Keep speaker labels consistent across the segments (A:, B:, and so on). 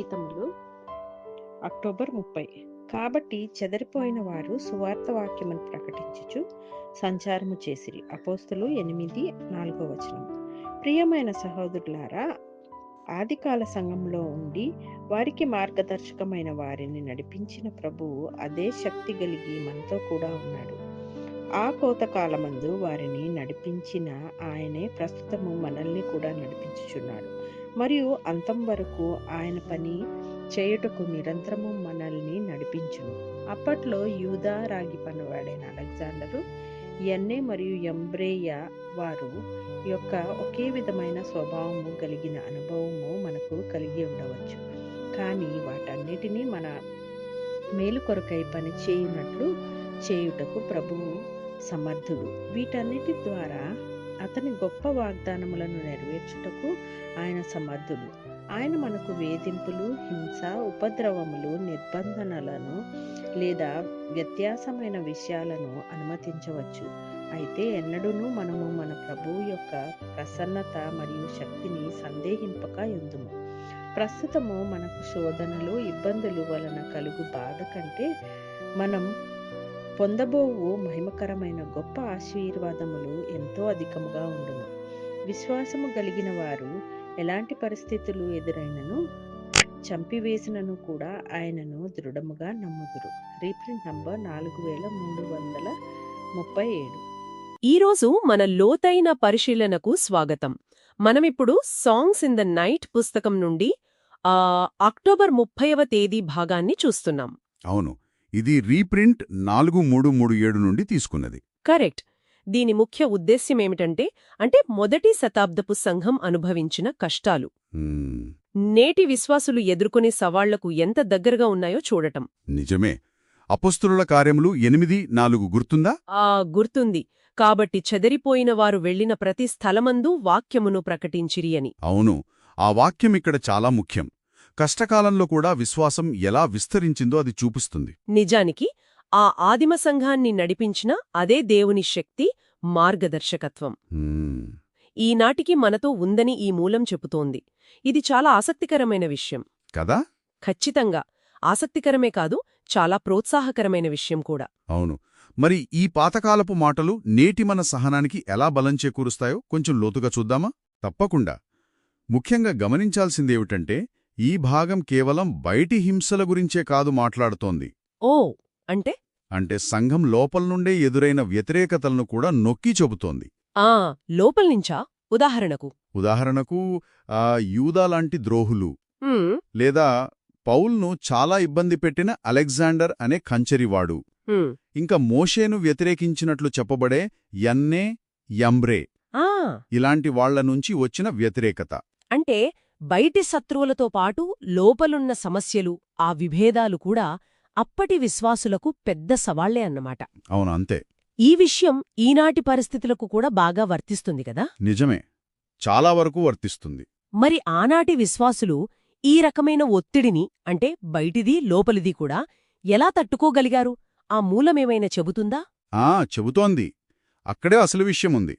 A: గీతములు October ముప్పై. కాబట్టి చెదరిపోయిన వారు సువార్త వాక్యమును ప్రకటించుచు సంచారము చేసిరి. అపోస్తులు ఎనిమిది నాలుగో వచనం. ప్రియమైన సహోదరులారా ఆదికాల సంఘంలో ఉండి వారికి మార్గదర్శకమైన వారిని నడిపించిన ప్రభువు అదే శక్తి కలిగి మనతో కూడా ఉన్నాడు. ఆ కోతకాలమందు వారిని నడిపించిన ఆయనే ప్రస్తుతము మనల్ని కూడా నడిపించుచున్నాడు. మరియు అంతం వరకు ఆయన పని చేయుటకు నిరంతరము మనల్ని నడిపించును. అప్పట్లో యూదా రాగి పనివాడైన అలెగ్జాండరు ఎన్నే మరియు ఎంబ్రేయ వారు యొక్క ఒకే విధమైన స్వభావము కలిగిన అనుభవము మనకు కలిగి ఉండవచ్చు. కానీ వాటన్నిటినీ మన మేలు కొరకై పని చేయునట్లు చేయుటకు ప్రభువు సమర్థుడు. వీటన్నిటి ద్వారా అతని గొప్ప వాగ్దానములను నెరవేర్చుటకు ఆయన సమర్థుడు. ఆయన మనకు వేధింపులు హింస ఉపద్రవములు నిర్బంధనలను లేదా వ్యత్యాసమైన విషయాలను అనుమతించవచ్చు. అయితే ఎన్నడూనూ మనము మన ప్రభువు యొక్క ప్రసన్నత మరియు శక్తిని సందేహింపక ఎందుము. ప్రస్తుతము మనకు శోధనలు ఇబ్బందులు వలన కలుగు బాధ కంటే మనం పొందబోవు మహిమకరమైన గొప్ప ఆశీర్వాదములు ఎంతో అధికముగా ఉండును. విశ్వాసము కలిగిన వారు ఎలాంటి పరిస్థితులు ఎదురైనను చంపివేసినను కూడా ఆయనను దృఢముగా నమ్ముదురు. రీప్రింట్ నంబర్ నాలుగు వేల మూడు వందల ముప్పై ఏడు.
B: ఈరోజు మన లోతైన పరిశీలనకు స్వాగతం. మనమిప్పుడు సాంగ్స్ ఇన్ ద నైట్ పుస్తకం నుండి ఆ అక్టోబర్ ముప్పైవ తేదీ భాగాన్ని చూస్తున్నాం.
C: అవును. ఇది రీప్రింట్ నాలుగు మూడు మూడు ఏడు నుండి తీసుకున్నది.
B: కరెక్ట్. దీని ముఖ్య ఉద్దేశ్యమేమిటంటే అంటే మొదటి శతాబ్దపు సంఘం అనుభవించిన కష్టాలు. నేటి విశ్వాసులు ఎదుర్కొనే సవాళ్ళకు ఎంత దగ్గరగా ఉన్నాయో చూడటం.
C: నిజమే. అపస్తులుల కార్యములు ఎనిమిది నాలుగు గుర్తుందా?
B: ఆ గుర్తుంది. కాబట్టి చెదరిపోయిన వారు వెళ్ళిన ప్రతి స్థలమందు వాక్యమును ప్రకటించిరి అని.
C: అవును. ఆ వాక్యం ఇక్కడ చాలా ముఖ్యం. కష్టకాలంలో కూడా విశ్వాసం ఎలా విస్తరించిందో అది చూపిస్తుంది.
B: నిజానికి ఆ ఆదిమ సంఘాన్ని నడిపించిన అదే దేవుని శక్తి మార్గదర్శకత్వం. ఈనాటికి మనతో ఉందని ఈ మూలం చెబుతోంది. ఇది చాలా ఆసక్తికరమైన విషయం.
C: కదా?
B: ఖచ్చితంగా. ఆసక్తికరమే కాదు చాలా ప్రోత్సాహకరమైన విషయం కూడా.
C: అవును. మరి ఈ పాతకాలపు మాటలు నేటి మన సహనానికి ఎలా బలం చేకూరుస్తాయో కొంచెం లోతుగా చూద్దామా? తప్పకుండా. ముఖ్యంగా గమనించాల్సిందేమిటంటే ఈ భాగం కేవలం బయటి హింసల గురించే కాదు మాట్లాడుతోంది.
B: ఓ అంటే?
C: అంటే సంఘం లోపల నుండే ఎదురైన వ్యతిరేకతలను కూడా నొక్కి చెబుతోంది.
B: ఆ లోపల్నించా ఉదాహరణకు?
C: ఉదాహరణకు ఆ యూదా లాంటి ద్రోహులు. లేదా పౌల్ను చాలా ఇబ్బంది పెట్టిన అలెగ్జాండర్ అనే కంచెరివాడు. ఇంకా మోషేను వ్యతిరేకించినట్లు చెప్పబడే యన్నే యంబ్రే.
B: ఆ.
C: ఇలాంటి వాళ్ళ నుంచి వచ్చిన వ్యతిరేకత.
B: అంటే బయటి శత్రువులతో పాటు లోపలున్న సమస్యలు ఆ విభేదాలు కూడా అప్పటి విశ్వాసులకు పెద్ద సవాళ్ళే అన్నమాట.
C: అవును అంతే.
B: ఈ విషయం ఈనాటి పరిస్థితులకు కూడా బాగా వర్తిస్తుంది కదా?
C: నిజమే. చాలా వరకు వర్తిస్తుంది.
B: మరి ఆనాటి విశ్వాసులు ఈ రకమైన ఒత్తిడిని అంటే బయటిది లోపలిది కూడా ఎలా తట్టుకోగలిగారు? ఆ మూలమేమైనా చెబుతుందా?
C: ఆ చెబుతోంది. అక్కడే అసలు విషయముంది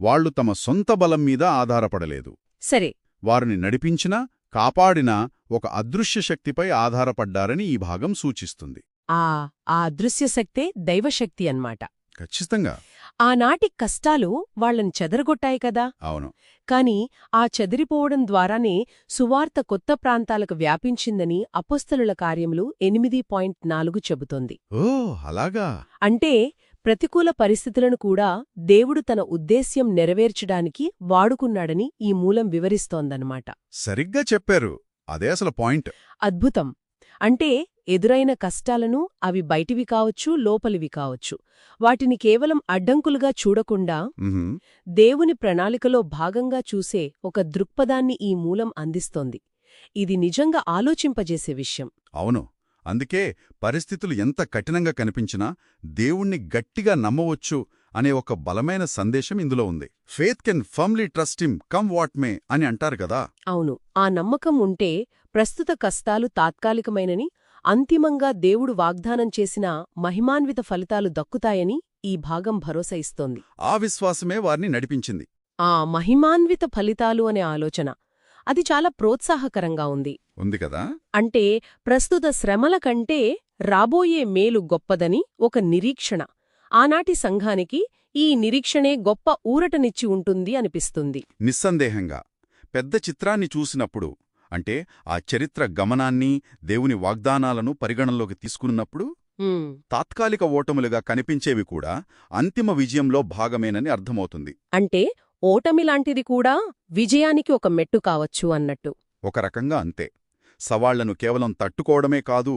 C: వాళ్ళు తమ సొంత బలం మీద ఆధారపడలేదు.
B: సరే
C: వారిని నడిపించినా కాపాడినా ఒక అదృశ్య శక్తిపై ఆధారపడ్డారని ఈ భాగం సూచిస్తుంది.
B: ఆ ఆ అదృశ్యశక్తే దైవశక్తి అన్మాట
C: ఖచ్చితంగా.
B: ఆనాటి కష్టాలు వాళ్ళని చెదరగొట్టాయి కదా.
C: అవును.
B: కాని ఆ చెదిరిపోవడం ద్వారానే సువార్త కొత్త ప్రాంతాలకు వ్యాపించిందని అపొస్తలుల కార్యములు ఎనిమిది పాయింట్ నాలుగు చెబుతోంది.
C: ఓ అలాగా.
B: అంటే ప్రతికూల పరిస్థితులను కూడా దేవుడు తన ఉద్దేశ్యం నెరవేర్చడానికి వాడుకున్నాడని ఈ మూలం వివరిస్తోందన్నమాట.
C: సరిగ్గా చెప్పారు. అదే అసలు పాయింట్.
B: అద్భుతం. అంటే ఎదురైన కష్టాలను అవి బయటివి కావచ్చు లోపలివి కావచ్చు. వాటిని కేవలం అడ్డంకులుగా చూడకుండా దేవుని ప్రణాళికలో భాగంగా చూసే ఒక దృక్పథాన్ని ఈ మూలం అందిస్తోంది. ఇది నిజంగా ఆలోచింపజేసే విషయం.
C: అవును. అందుకే పరిస్థితులు ఎంత కఠినంగా కనిపించినా దేవుణ్ణి గట్టిగా నమ్మవచ్చు అనే ఒక బలమైన సందేశం ఇందులో ఉంది. Faith can firmly trust him come what may అని అంటారు కదా?
B: అవును. ఆ నమ్మకం ఉంటే ప్రస్తుత కష్టాలు తాత్కాలికమైనని అంతిమంగా దేవుడు వాగ్దానం చేసిన మహిమాన్విత ఫలితాలు దక్కుతాయని ఈ భాగం భరోసా ఇస్తోంది.
C: ఆ విశ్వాసమే వారిని నడిపించింది.
B: ఆ మహిమాన్విత ఫలితాలు అనే ఆలోచన అది చాలా ప్రోత్సాహకరంగా ఉంది.
C: ఉంది కదా?
B: అంటే ప్రస్తుత శ్రమల కంటే రాబోయే మేలు గొప్పదని ఒక నిరీక్షణ. ఆనాటి సంఘానికి ఈ నిరీక్షణే గొప్ప ఊరటనిచ్చి ఉంటుంది అనిపిస్తుంది.
C: నిస్సందేహంగా. పెద్ద చిత్రాన్ని చూసినప్పుడు అంటే ఆ చరిత్ర గమనాన్ని దేవుని వాగ్దానాలను పరిగణనలోకి తీసుకున్నప్పుడు తాత్కాలిక ఓటములుగా కనిపించేవి కూడా అంతిమ విజయంలో భాగమేనని అర్థమవుతుంది.
B: అంటే ఓటమిలాంటిది కూడా విజయానికి ఒక మెట్టు కావచ్చు అన్నట్టు.
C: ఒక రకంగా అంతే. సవాళ్ళను కేవలం తట్టుకోవడమే కాదు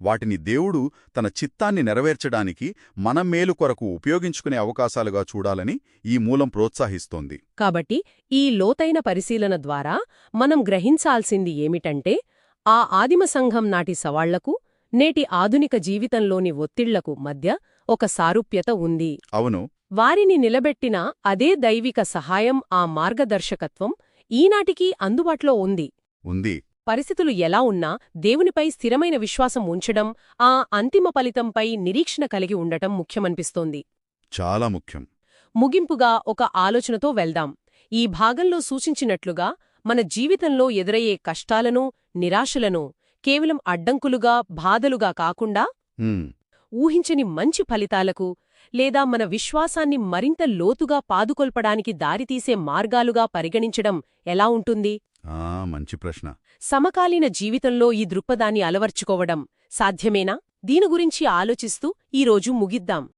C: వాటిని దేవుడు తన చిత్తాన్ని నెరవేర్చడానికి మన మేలు కొరకు ఉపయోగించుకునే అవకాశాలుగా చూడాలని ఈ మూలం ప్రోత్సహిస్తోంది.
B: కాబట్టి ఈ లోతైన పరిశీలన ద్వారా మనం గ్రహించాల్సింది ఏమిటంటే ఆ ఆదిమ సంఘం నాటి సవాళ్ళకు నేటి ఆధునిక జీవితంలోని ఒత్తిళ్ళకు మధ్య ఒక సారూప్యత ఉంది.
C: అవును.
B: వారిని నిలబెట్టిన అదే దైవిక సహాయం ఆ మార్గదర్శకత్వం ఈనాటికి అందుబాటులో ఉంది.
C: ఉంది.
B: పరిస్థితులు ఎలా ఉన్నా దేవునిపై స్థిరమైన విశ్వాసం ఉంచడం ఆ అంతిమ ఫలితంపై నిరీక్షణ కలిగి ఉండటం ముఖ్యమనిపిస్తోంది.
C: చాలా ముఖ్యం.
B: ముగింపుగా ఒక ఆలోచనతో వెళ్దాం. ఈ భాగంలో సూచించినట్లుగా మన జీవితంలో ఎదురయ్యే కష్టాలను నిరాశలను కేవలం అడ్డంకులుగా బాధలుగా కాకుండా ఊహించని మంచి ఫలితాలకు లేదా మన విశ్వాసాన్ని మరింత లోతుగా పాదుకొల్పడానికి దారితీసే మార్గాలుగా పరిగణించడం ఎలా ఉంటుంది?
C: మంచి ప్రశ్న.
B: సమకాలీన జీవితంలో ఈ దృక్పథాన్ని అలవర్చుకోవడం సాధ్యమేనా? దీని గురించి ఆలోచిస్తూ ఈరోజు ముగిద్దాం.